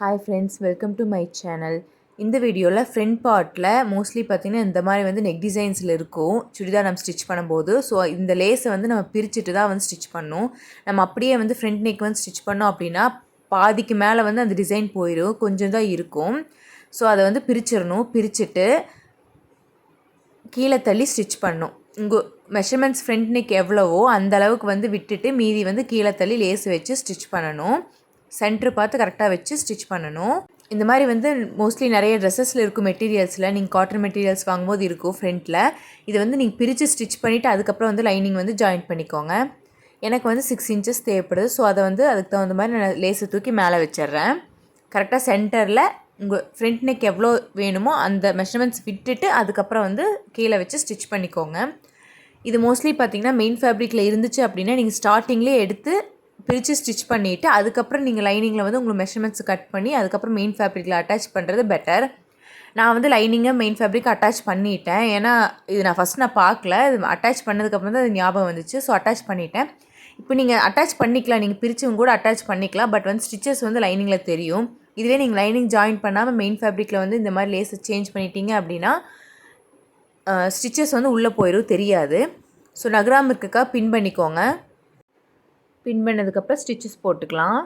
Hi friends welcome to my channel இந்த வீடியோவில் front பார்ட்டில் மோஸ்ட்லி பார்த்திங்கன்னா இந்த மாதிரி வந்து நெக் டிசைன்ஸில் இருக்கும். சுடிதார் நம்ம ஸ்டிச் பண்ணும்போது. ஸோ இந்த லேஸை வந்து நம்ம பிரிச்சுட்டு தான் வந்து ஸ்டிச் பண்ணணும் நம்ம அப்படியே வந்து ஃப்ரண்ட் நெக் வந்து ஸ்டிச் பண்ணோம் அப்படின்னா பாதிக்கு மேலே வந்து அந்த டிசைன் போயிடும் கொஞ்சம் தான் இருக்கும். ஸோ அதை வந்து பிரிச்சிடணும். பிரிச்சுட்டு கீழே தள்ளி ஸ்டிச் பண்ணணும் உங்கள் மெஷர்மெண்ட்ஸ் ஃப்ரண்ட் நெக் எவ்வளவோ அந்த அளவுக்கு வந்து விட்டுட்டு மீதி வந்து கீழே தள்ளி லேஸ் வச்சு ஸ்டிச் பண்ணணும். சென்ட்ரு பார்த்து கரெக்டாக வச்சு ஸ்டிச் பண்ணணும். இந்த மாதிரி வந்து மோஸ்ட்லி நிறைய ட்ரெஸ்ஸஸில் இருக்கும் மெட்டீரியல்ஸில் நீங்கள் காட்டன் மெட்டீரியல்ஸ் வாங்கும்போது இருக்கும் ஃப்ரண்ட்டில் இதை வந்து நீங்கள் பிரித்து ஸ்டிச் பண்ணிவிட்டு அதுக்கப்புறம் வந்து லைனிங் வந்து ஜாயின் பண்ணிக்கோங்க. எனக்கு வந்து சிக்ஸ் இன்ச்சஸ் தேவைப்படுது. ஸோ அதை வந்து அதுக்கு தகுந்த மாதிரி நான் லேஸை தூக்கி மேலே வச்சிடுறேன். கரெக்டாக சென்டரில் உங்கள் ஃப்ரண்ட் நெக் எவ்வளோ வேணுமோ அந்த மெஷர்மெண்ட்ஸ் விட்டுட்டு அதுக்கப்புறம் வந்து கீழே வச்சு ஸ்டிச் பண்ணிக்கோங்க. இது மோஸ்ட்லி பார்த்தீங்கன்னா மெயின் ஃபேப்ரிக்கில் இருந்துச்சு அப்படின்னா நீங்கள் ஸ்டார்டிங்லேயே எடுத்து பிரித்து ஸ்டிச் பண்ணிவிட்டு அதுக்கப்புறம் நீங்கள் லைனிங்கில் வந்து உங்களுக்கு மெஷர்மெண்ட்ஸ் கட் பண்ணி அதுக்கப்புறம் மெயின் ஃபேப்ரிக்கில் அட்டாச் பண்ணுறது பெட்டர் நான் வந்து லைனிங்கை மெயின் ஃபேப்ரிக் அட்டாச் பண்ணிட்டேன். ஏன்னா இது நான் ஃபஸ்ட் நான் பார்க்கல. இது அட்டாச் பண்ணதுக்கப்புறம் தான் அது ஞாபகம் வந்துச்சு. ஸோ அட்டாச் பண்ணிட்டேன். இப்போ நீங்கள் அட்டாச் பண்ணிக்கலாம். நீங்கள் பிரிச்சும் கூட அட்டாச் பண்ணிக்கலாம். பட் வந்து ஸ்டிச்சஸ் வந்து லைனிங்கில் தெரியும். இதுவே நீங்கள் லைனிங் ஜாயின் பண்ணாமல் மெயின் ஃபேப்ரிக்கில் வந்து இந்த மாதிரி லேஸை சேஞ்ச் பண்ணிட்டீங்க அப்படின்னா ஸ்டிச்சஸ் வந்து உள்ளே போயிடும் தெரியாது. ஸோ நகராம இருக்கக்கா? பின் பண்ணிக்கோங்க. பின் பண்ணதுக்கப்புறம் ஸ்டிச்சஸ் போட்டுக்கலாம்.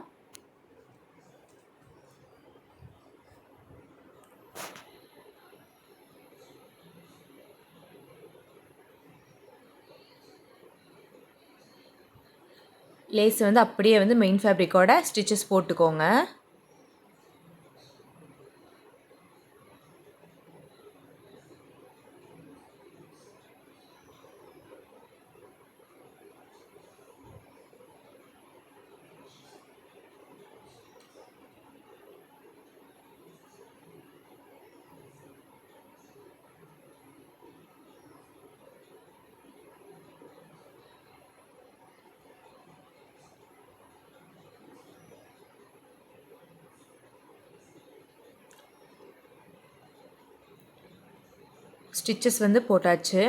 லேஸ் வந்து அப்படியே வந்து மெயின் ஃபேப்ரிக்கோட ஸ்டிச்சஸ் போட்டுக்கோங்க. ஸ்டிச்சஸ் வந்து போட்டாச்சு.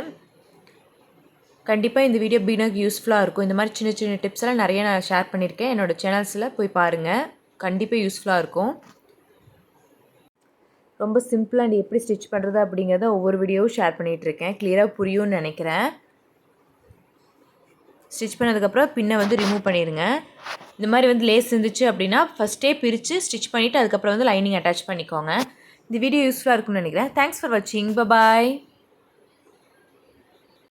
கண்டிப்பாக இந்த வீடியோ பீனக் யூஸ்ஃபுல்லாக இருக்கும். இந்த மாதிரி சின்ன சின்ன டிப்ஸ் எல்லாம் நிறைய நான் ஷேர் பண்ணியிருக்கேன். என்னோடய சேனல்ஸில் போய் பாருங்கள் கண்டிப்பாக யூஸ்ஃபுல்லாக இருக்கும். ரொம்ப சிம்பிள் அண்ட் எப்படி ஸ்டிச் பண்ணுறது அப்படிங்கிறத ஒவ்வொரு வீடியோவும் ஷேர் பண்ணிகிட்ருக்கேன் க்ளியராக புரியும்னு நினைக்கிறேன். ஸ்டிச் பண்ணதுக்கப்புறம் பின்னை வந்து ரிமூவ் பண்ணிடுங்க இந்த மாதிரி வந்து லேஸ் இருந்துச்சு அப்படின்னா ஃபஸ்ட்டே பிரித்து ஸ்டிச் பண்ணிவிட்டு அதுக்கப்புறம் வந்து லைனிங் அட்டாச் பண்ணிக்கோங்க. இந்த வீடியோ யூஸ்ஃபுல்லாக இருக்கும்னு நினைக்கிறேன். தேங்க்ஸ் ஃபார் வாட்சிங் பாய்